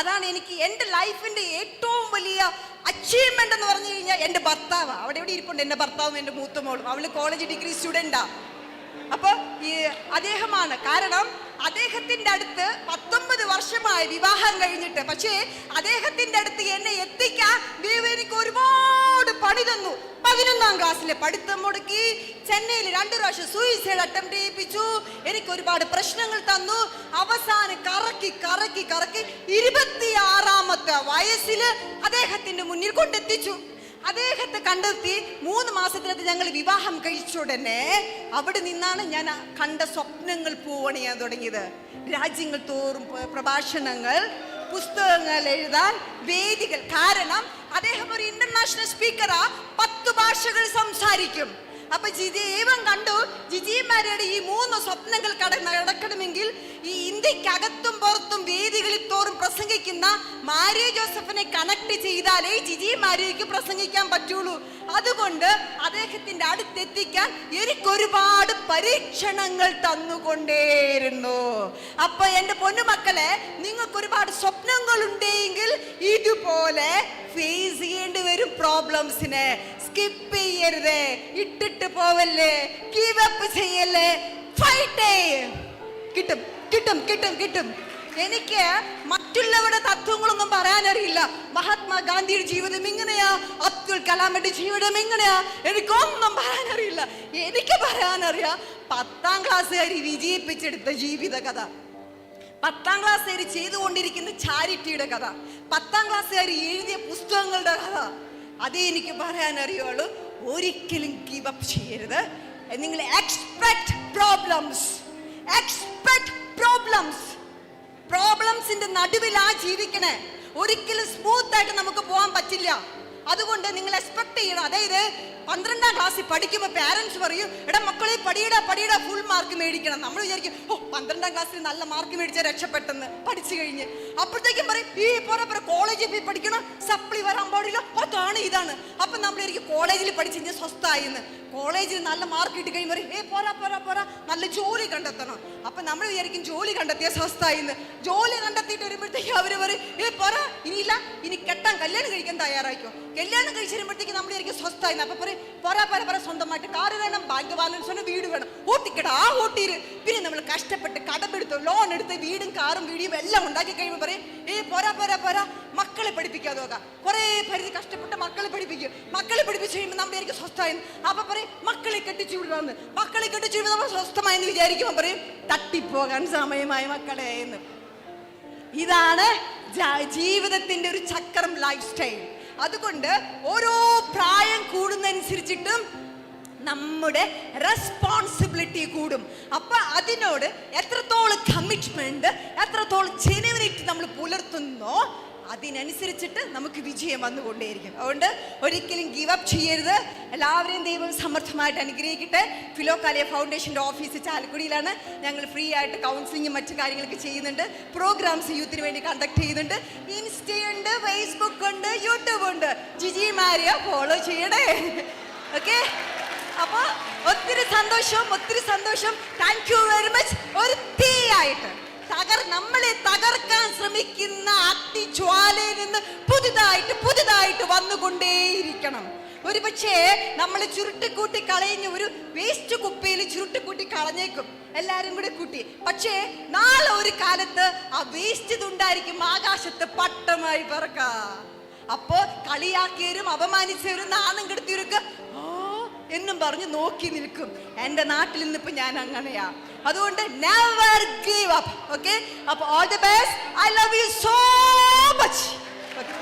അതാണ് എനിക്ക് എന്റെ ലൈഫിന്റെ ഏറ്റവും വലിയ അച്ചീവ്മെന്റ് എന്ന് പറഞ്ഞു കഴിഞ്ഞാൽ എന്റെ ഭർത്താവ്. അവിടെ എവിടെ ഇരിപ്പുണ്ട്? എന്റെ ഭർത്താവും എന്റെ മൂത്ത അവൾ കോളേജ് ഡിഗ്രി സ്റ്റുഡന്റാ അപ്പോൾ ഈ അദ്ദേഹമാണ്. കാരണം അദ്ദേഹത്തിന്റെ അടുത്ത് പത്തൊമ്പത് വർഷമായി വിവാഹം കഴിഞ്ഞിട്ട് പക്ഷേ അദ്ദേഹത്തിന്റെ അടുത്ത് എന്നെ എത്തിക്കാൻ പതിനൊന്നാം ക്ലാസ്സിലെ പഠിത്തം മുടക്കി ചെന്നൈയിൽ രണ്ടു പ്രാവശ്യം സൂയിസൈഡ് അറ്റംപ്റ്റ് ചെയ്യിപ്പിച്ചു. എനിക്ക് ഒരുപാട് പ്രശ്നങ്ങൾ തന്നു. അവസാനം കറക്കി കറക്കി കറക്കി ഇരുപത്തിയാറാമത്തെ വയസ്സിൽ അദ്ദേഹത്തിന്റെ മുന്നിൽ കൊണ്ടെത്തിച്ചു. അദ്ദേഹത്തെ കണ്ടെത്തി മൂന്ന് മാസത്തിനകത്ത് ഞങ്ങൾ വിവാഹം കഴിച്ച ഉടനെ അവിടെ നിന്നാണ് ഞാൻ കണ്ട സ്വപ്നങ്ങൾ പൂവണിയാൻ തുടങ്ങിയത്. രാജ്യങ്ങൾ തോറും പ്രഭാഷണങ്ങൾ പുസ്തകങ്ങൾ എഴുതാൻ വേദികൾ. കാരണം അദ്ദേഹം ഒരു ഇന്റർനാഷണൽ സ്പീക്കറാ പത്ത് സംസാരിക്കും അപ്പൊ ദൈവം കണ്ടു ജിജിമാരുടെ ഈ മൂന്ന് സ്വപ്നങ്ങൾ നടക്കണമെങ്കിൽ ഈ ഇന്ത്യക്കകത്തും പുറത്തും വേദികളിൽ തോറും പ്രസംഗിക്കുന്ന മാരി ജോസഫിനെ കണക്ട് ചെയ്താലേ ജിജി പ്രസംഗിക്കാൻ പറ്റുള്ളൂ. അതുകൊണ്ട് അദ്ദേഹത്തിന്റെ അടുത്തെത്തിക്കാൻ എനിക്ക് ഒരുപാട് പരീക്ഷണങ്ങൾ തന്നുകൊണ്ടേയിരുന്നു. അപ്പൊ എന്റെ പൊന്നുമക്കളെ നിങ്ങൾക്ക് ഒരുപാട് സ്വപ്നങ്ങൾ ഉണ്ടെങ്കിൽ ഇതുപോലെ ഫേസ് പ്രോബ്ലംസിനെ സ്കിപ്പ് ചെയ്യരുത്. ഇട്ടിട്ട് പോവല്ലേ. ഗീവ് അപ്പ് ചെയ്യല്ലേ. ഫൈറ്റ് കിട്ടും കിട്ടും കിട്ടും കിട്ടും. എനിക്ക് മറ്റുള്ളവരുടെ തത്വങ്ങളൊന്നും പറയാനറിയില്ല. മഹാത്മാഗാന്ധിയുടെ ജീവിതം ഇങ്ങനെയാ അബ്ദുൽ കലാമിന്റെ ജീവിതം ഇങ്ങനെയാ എനിക്കൊന്നും പറയാനറിയില്ല. എനിക്ക് പറയാനറിയാം. പത്താം ക്ലാസ്സുകാരി വിജയിപ്പിച്ചെടുത്ത ജീവിത കഥ. പത്താം ക്ലാസ്സുകാരി ചെയ്തുകൊണ്ടിരിക്കുന്ന ചാരിറ്റിയുടെ കഥ. പത്താം ക്ലാസ്സുകാരി എഴുതിയ പുസ്തകങ്ങളുടെ കഥ. അതേ എനിക്ക് പറയാൻ അറിയുള്ളൂ ഒരിക്കലും ഗീവ് അപ്പ് ചെയ്യരുത്. നിങ്ങൾ എക്സ്പെക്ട് പ്രോബ്ലംസ് എക്സ്പെക്ട് പ്രോബ്ലംസ് പ്രോബ്ലംസിന്റെ നടുവിലാ ജീവിക്കണേ. ഒരിക്കലും സ്മൂത്ത് ആയിട്ട് നമുക്ക് പോകാൻ പറ്റില്ല. അതുകൊണ്ട് നിങ്ങൾ എക്സ്പെക്ട് ചെയ്യണം. അതായത് പന്ത്രണ്ടാം ക്ലാസ്സിൽ പഠിക്കുമ്പോൾ പാരൻസ് പറയും എടാ മക്കളെ പടിയിടാ പടിയിടാ ഫുൾ മാർക്ക് മേടിക്കണം. നമ്മൾ വിചാരിക്കും ഓ പന്ത്രണ്ടാം ക്ലാസ്സിൽ നല്ല മാർക്ക് മേടിച്ചാൽ രക്ഷപ്പെട്ടെന്ന് പഠിച്ചു കഴിഞ്ഞ്. അപ്പോഴത്തേക്കും പറയും ഈ പോരാ പോരാ കോളേജിൽ പോയി പഠിക്കണം? സപ്ലി വരാൻ പാടില്ല. അതാണ് ഇതാണ്. അപ്പൊ നമ്മൾ വിചാരിക്കും കോളേജിൽ പഠിച്ചു കഴിഞ്ഞാൽ സ്വസ്ഥായി എന്ന് കോളേജിൽ നല്ല മാർക്ക് കിട്ടി കഴിയുമ്പോൾ ഏ പോരാ പോരാ പോരാ നല്ല ജോലി കണ്ടെത്തണം. അപ്പൊ നമ്മൾ വിചാരിക്കും ജോലി കണ്ടെത്തിയ സ്വസ്ഥായി എന്ന് ജോലി കണ്ടെത്തിയിട്ട് വരുമ്പോഴത്തേക്കും അവർ പറയും ഏ പോരാ ഇനിയില്ല ഇനി കെട്ടാൻ കല്യാണം കഴിക്കാൻ തയ്യാറായിക്കോ. കല്യാണം കഴിച്ചു വരുമ്പോഴത്തേക്ക് നമ്മൾ വിചാരിക്കും സ്വസ്ഥായി. അപ്പൊ പറയും പറ പോരാ പറ സ്വന്തമായിട്ട് കാറ് വേണം ബാങ്ക് ബാലൻസ് വീട് വേണം. ഓട്ടിക്കട ആ ഓട്ടിയിൽ പിന്നെ നമ്മൾ കഷ്ടപ്പെട്ട് കടമെടുത്ത് ലോൺ എടുത്ത് വീടും കാറും വീടിയും എല്ലാം ഉണ്ടാക്കി കഴിയുമ്പോൾ പറയും ഏ പോരാ പോരാ പോരാ മക്കളെ പഠിപ്പിക്കാൻ നോക്കാം. കുറേ പരിധി കഷ്ടപ്പെട്ട് മക്കളെ പഠിപ്പിക്കും. മക്കളെ പഠിപ്പിച്ച് കഴിയുമ്പോൾ നമ്മൾ ആയിരിക്കും സ്വസ്ഥമായെന്ന് അപ്പൊ പറയും മക്കളെ കെട്ടിച്ചു വിടുവാന്ന് മക്കളെ കെട്ടിച്ചു വിടുമ്പോൾ നമ്മൾ സ്വസ്ഥമായെന്ന് വിചാരിക്കുമ്പോൾ പറയും തട്ടിപ്പോകാൻ സമയമായി മക്കളെ എന്ന്. ഇതാണ് ജീവിതത്തിന്റെ ഒരു ചക്രം ലൈഫ് സ്റ്റൈൽ അതുകൊണ്ട് ഓരോ പ്രായം കൂടുന്നതനുസരിച്ചിട്ടും നമ്മുടെ റെസ്പോൺസിബിലിറ്റി കൂടും. അപ്പൊ അതിനോട് എത്രത്തോളം കമ്മിറ്റ്മെന്റ് എത്രത്തോളം ജെനുവിനിറ്റി നമ്മൾ പുലർത്തുന്നോ അതിനനുസരിച്ചിട്ട് നമുക്ക് വിജയം വന്നുകൊണ്ടേയിരിക്കും. അതുകൊണ്ട് ഒരിക്കലും ഗീവ് അപ്പ് ചെയ്യരുത്. എല്ലാവരെയും ദൈവം സമർത്ഥമായിട്ട് അനുഗ്രഹിക്കട്ടെ. ഫിലോകാലിയ ഫൗണ്ടേഷന്റെ ഓഫീസ് ചാലക്കുടിയിലാണ്. ഞങ്ങൾ ഫ്രീ ആയിട്ട് കൗൺസിലിങ്ങും മറ്റു കാര്യങ്ങളൊക്കെ ചെയ്യുന്നുണ്ട്. പ്രോഗ്രാംസ് യൂത്തിന് വേണ്ടി കണ്ടക്ട് ചെയ്യുന്നുണ്ട്. ഇൻസ്റ്റയുണ്ട് ഫേസ്ബുക്ക് ഉണ്ട് യൂട്യൂബ് ഉണ്ട്. ജിജി മാരിയ ഫോളോ ചെയ്യണേ. ഓക്കെ അപ്പോൾ ഒത്തിരി സന്തോഷം ഒത്തിരി സന്തോഷം. താങ്ക് യു വെരി മച്ച് ഒരു തീ ആയിട്ട് തകർ നമ്മളെ തകർക്കാൻ ശ്രമിക്കുന്ന അഗ്നിജ്വാലയിൽ നിന്ന് പുതുതായിട്ട് പുതുതായിട്ട് വന്നുകൊണ്ടേയിരിക്കണം. ഒരു പക്ഷേ നമ്മൾ ചുരുട്ടിക്കൂട്ടി കളയുന്ന ഒരു വേസ്റ്റ് കുപ്പയിൽ ചുരുട്ടിക്കൂട്ടി കളഞ്ഞേക്കും. എല്ലാരും കൂടി കൂട്ടി. പക്ഷേ നാളെ ഒരു കാലത്ത് ആ വേസ്റ്റ് ഇതുണ്ടായിരിക്കും ആകാശത്ത് പട്ടമായി പറക്ക. അപ്പോ കളിയാക്കിയവരും അപമാനിച്ചവരും നാണം കെടുത്തിയവരൊക്കെ എന്നും പറഞ്ഞ് നോക്കി നിൽക്കും. എന്റെ നാട്ടിൽ നിന്നിപ്പോ ഞാൻ അങ്ങനെയാ. അതുകൊണ്ട് never give up. Okay? Up all the best. I love you so much. Okay.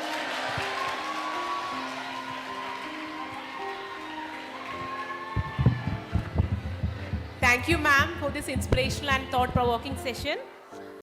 Thank you, ma'am, for this inspirational and thought provoking session.